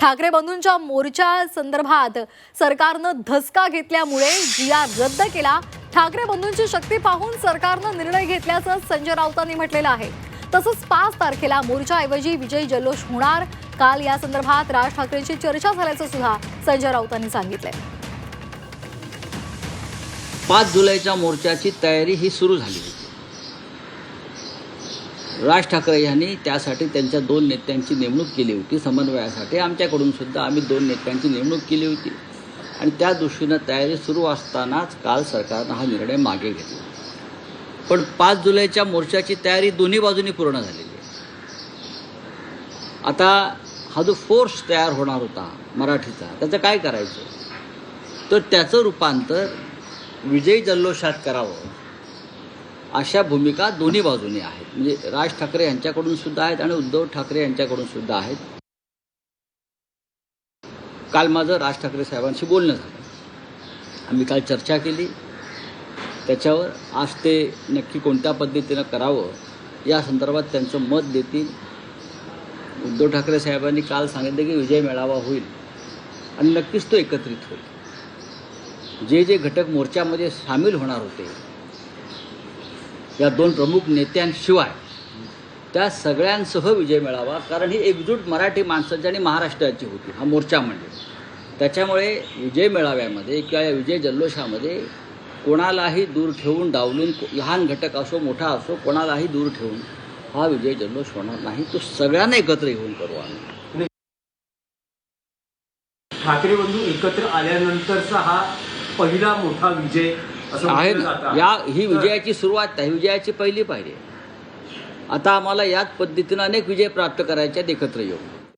ठाकरे बंधूंच्या मोर्चा संदर्भात सरकारनं धसका घेतल्यामुळे जिया रद्द केला. ठाकरे बंधूंची शक्ती पाहून सरकारनं निर्णय घेतल्याचं संजय राऊतांनी म्हटलेलं आहे. तसंच पाच तारखेला मोर्चाऐवजी विजय जल्लोष होणार. काल या संदर्भात राज ठाकरेंची चर्चा झाल्याचं सुद्धा संजय राऊतांनी सांगितलंय. पाच जुलैच्या मोर्चाची तयारी ही सुरू झाली होती. राज ठाकरे यांनी त्यासाठी त्यांच्या दोन नेत्यांची नेमणूक केली होती समन्वयासाठी. आमच्याकडून सुद्धा आम्ही दोन नेत्यांची नेमणूक केली होती. आणि त्या दृष्टीनं तयारी सुरू असतानाच काल सरकारनं हा निर्णय मागे घेतला. पण पाच जुलैच्या मोर्चाची तयारी दोन्ही बाजूनी पूर्ण झालेली आहे. आता हा जो फोर्स तयार होणार होता मराठीचा त्याचं काय करायचं? तर त्याचं रूपांतर विजयी जल्लोषात करावं. अशा भूमिका दोन्ही बाजूने आहेत. म्हणजे राज ठाकरे यांच्याकडून सुद्धा आहेत आणि उद्धव ठाकरे यांच्याकडून सुद्धा आहेत. काल माझं राज ठाकरे साहेबांशी बोलणं झालं. आम्ही काल चर्चा केली. त्याच्यावर आज ते नक्की कोणत्या पद्धतीनं करावं या संदर्भात त्यांचं मत देतील. उद्धव ठाकरे साहेबांनी काल सांगितलं की विजय मेळावा होईल. आणि नक्कीच तो एकत्रित होईल. जे जे घटक मोर्चामध्ये सामील होणार होते या दोन प्रमुख नेत्यांशिवाय त्या सगळ्यांसह विजय मिळावा कारण ही एकजूट मराठी माणसाची आणि महाराष्ट्राची होती हा मोर्चा म्हणजे. त्याच्यामुळे विजय मेळाव्यामध्ये किंवा या विजय जल्लोषामध्ये कोणालाही दूर ठेवून डावलून लहान घटक असो मोठा असो कोणालाही दूर ठेवून हा विजय जल्लोष होणार नाही. तो सगळ्यांना एकत्र येऊन करू आम्ही. ठाकरे बंधू एकत्र आल्यानंतरचा हा पहिला मोठा विजय असं आहे म्हटलं ना जातं. या ही विजयाची सुरुवात आहे. विजयाची पहिली पायरी आता आम्हाला याच पद्धतीनं अनेक विजय प्राप्त करायचे आहेत एकत्र येऊन.